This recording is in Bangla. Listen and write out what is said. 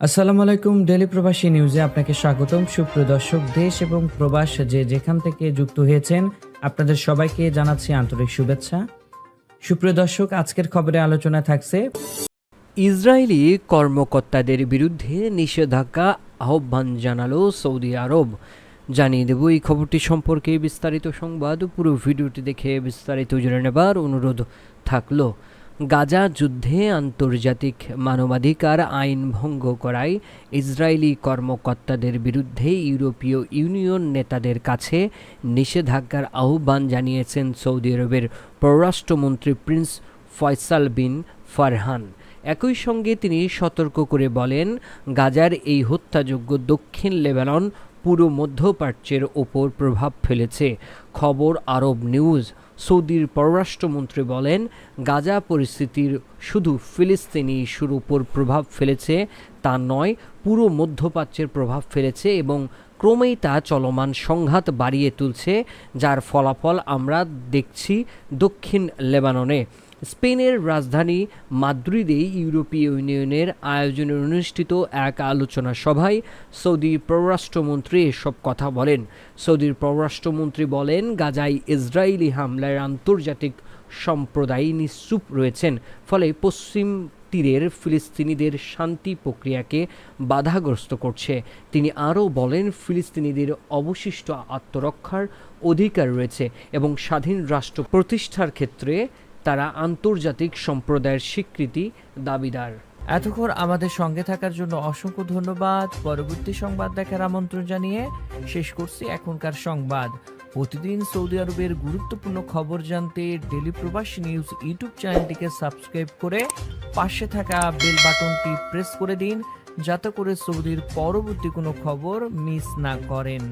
আসসালামু আলাইকুম ডেলি প্রবাসী নিউজে আপনাকে স্বাগতম। সুপ্রিয় দর্শক, দেশ এবং প্রবাস যে যেখান থেকে যুক্ত হয়েছেন, আপনাদের সবাইকে জানাচ্ছি আন্তরিক শুভেচ্ছা। সুপ্রিয় দর্শক, আজকের খবরে আলোচনা থাকছে ইসরায়েলি কর্মকর্তাদের বিরুদ্ধে নিষেধাজ্ঞা আহ্বান জানালো সৌদি আরব। জানিয়ে দেব, এই খবরটি সম্পর্কে বিস্তারিত সংবাদ। পুরো ভিডিওটি দেখে বিস্তারিত জেনে নেবার অনুরোধ থাকল। গাজা যুদ্ধে আন্তর্জাতিক মানবাধিকার আইন ভঙ্গ করায় ইসরায়েলি কর্মকর্তাদের বিরুদ্ধে ইউরোপীয় ইউনিয়ন নেতাদের কাছে নিষেধাজ্ঞার আহ্বান জানিয়েছেন সৌদি আরবের পররাষ্ট্রমন্ত্রী প্রিন্স ফয়সাল বিন ফারহান। একই সঙ্গে তিনি সতর্ক করে বলেন, গাজার এই হত্যাযোগ্য দক্ষিণ লেবানন পুরো মধ্যপ্রাচ্যের ওপর প্রভাব ফেলেছে। খবর আরব নিউজ সৌদির পররাষ্ট্রমন্ত্রী বলেন, গাজা পরিস্থিতির শুধু ফিলিস্তিনি ইস্যুর উপর প্রভাব ফেলেছে, তা নয়, পুরো মধ্যপ্রাচ্যের প্রভাব ফেলেছে এবং ক্রমেই তা চলমান সংঘাত বাড়িয়ে তুলছে, যার ফলাফল আমরা দেখছি দক্ষিণ লেবাননে। স্পেনের রাজধানী মাদ্রিদে ইউরোপীয় ইউনিয়নের আয়োজনে অনুষ্ঠিত এক আলোচনা সভায় সৌদি পররাষ্ট্রমন্ত্রী এসব কথা বলেন। সৌদির পররাষ্ট্রমন্ত্রী বলেন, গাজায় ইসরায়েলি হামলায় আন্তর্জাতিক সম্প্রদায় নিশ্চুপ রয়েছেন, ফলে পশ্চিম তীরের ফিলিস্তিনিদের শান্তি প্রক্রিয়াকে বাধাগ্রস্ত করছে। তিনি আরও বলেন, ফিলিস্তিনিদের অবশিষ্ট আত্মরক্ষার অধিকার রয়েছে এবং স্বাধীন রাষ্ট্র প্রতিষ্ঠার ক্ষেত্রে তারা আন্তর্জাতিক সম্প্রদায়ের স্বীকৃতি দাবিদার। এতক্ষণ আমাদের সঙ্গে থাকার জন্য অসংখ্য ধন্যবাদ। পরবর্তী সংবাদ দেখার আমন্ত্রণ জানিয়ে শেষ করছি এখনকার সংবাদ। প্রতিদিন সৌদি আরবের গুরুত্বপূর্ণ খবর জানতে ডেলি প্রবাসী নিউজ ইউটিউব চ্যানেলটিকে সাবস্ক্রাইব করে পাশে থাকা বেল বাটনটি প্রেস করে দিন, যাতে করে সৌদির পরবর্তী কোনো খবর মিস না করেন।